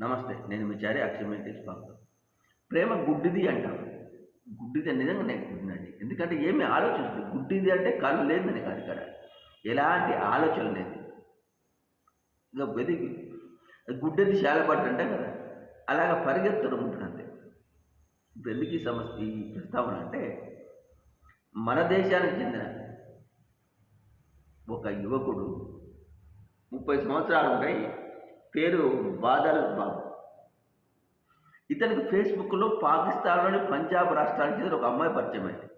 నమస్తే నేను మీ చారి అక్షయమైన స్వాగతం ప్రేమ గుడ్డిది అంటాం గుడ్డిది అని నిజంగా నేను గుడ్డినండి ఎందుకంటే ఏమి ఆలోచిస్తుంది గుడ్డిది అంటే కళ్ళు లేదని కాదు ఇక్కడ. ఎలాంటి ఆలోచన లేదు. ఇక వెదికి గుడ్డది శాలపట్టు అంటే కదా. అలాగ పరిగెత్తడం ఉంటుంది అంతే. ఇప్పుడు ఎందుకు ఈ సమస్య ఈ ప్రస్తావన అంటే మన దేశానికి చెందిన ఒక యువకుడు ముప్పై సంవత్సరాలు ఉంటాయి. పేరు బాదల్ బాబు ఇతనికి ఫేస్బుక్లో పాకిస్తాన్లోని పంజాబ్ రాష్ట్రానికి చెందిన ఒక అమ్మాయి పరిచయం అయింది.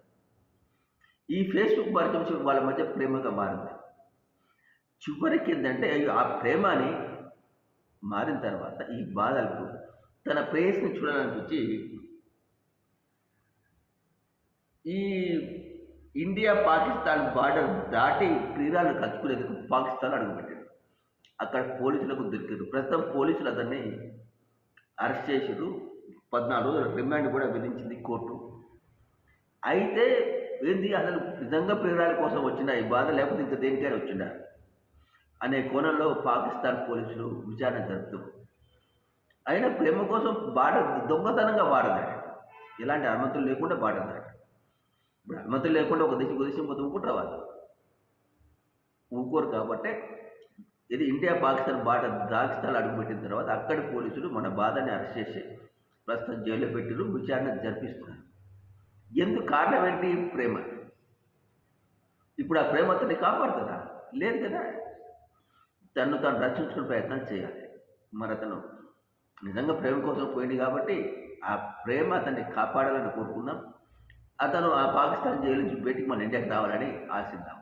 ఈ ఫేస్బుక్ పరిచయం వాళ్ళ మధ్య ప్రేమగా మారింది. చివరికి ఏంటంటే ఆ ప్రేమని మారిన తర్వాత ఈ బాధలకు తన ప్రేయస్ని చూడాలనిపించి ఈ ఇండియా పాకిస్తాన్ బార్డర్ దాటి తీరాలను కలుసుకునేందుకు పాకిస్తాన్ అడుగుపెట్టాడు అక్కడ పోలీసులకు దొరికారు ప్రస్తుతం పోలీసులు అతన్ని అరెస్ట్ చేసారు పద్నాలుగు రోజుల రిమాండ్ కూడా విధించింది కోర్టు. అయితే ఏంది అసలు నిజంగా ప్రియురాల కోసం వచ్చిన ఈ బాధ? లేకపోతే ఇంకా దేనికైనా వచ్చిందా? అనే కోణంలో పాకిస్తాన్ పోలీసులు విచారణ జరుపుతూ. అయినా ప్రేమ కోసం బాట దొంగతనంగా వాడదాడు ఎలాంటి అనుమతులు లేకుండా వాడదాడు ఇప్పుడు అనుమతులు లేకుండా ఒక దేశం ఒక దేశం పోతే ఊపుకుంటారు వాళ్ళు. ఊకోరు కాబట్టి ఇది ఇండియా పాకిస్తాన్ బాట దాగిస్తాలు అడుగుపెట్టిన తర్వాత అక్కడి పోలీసులు మన బాధని అరెస్ట్ చేసి ప్రస్తుతం జైల్లో పెట్టిరు విచారణ జరిపిస్తున్నారు. ఎందుకు కారణం ఏంటి ప్రేమ? ఇప్పుడు ఆ ప్రేమ అతన్ని కాపాడుతుందా? లేదు కదా. తను తను రక్షించుకునే ప్రయత్నం చేయాలి. మరి అతను నిజంగా ప్రేమ కోసం పోయింది కాబట్టి ఆ ప్రేమ అతన్ని కాపాడాలని కోరుకుందాం. అతను ఆ పాకిస్తాన్ జైలు నుంచి బయటికి మన ఇండియాకి రావాలని ఆశిద్దాం.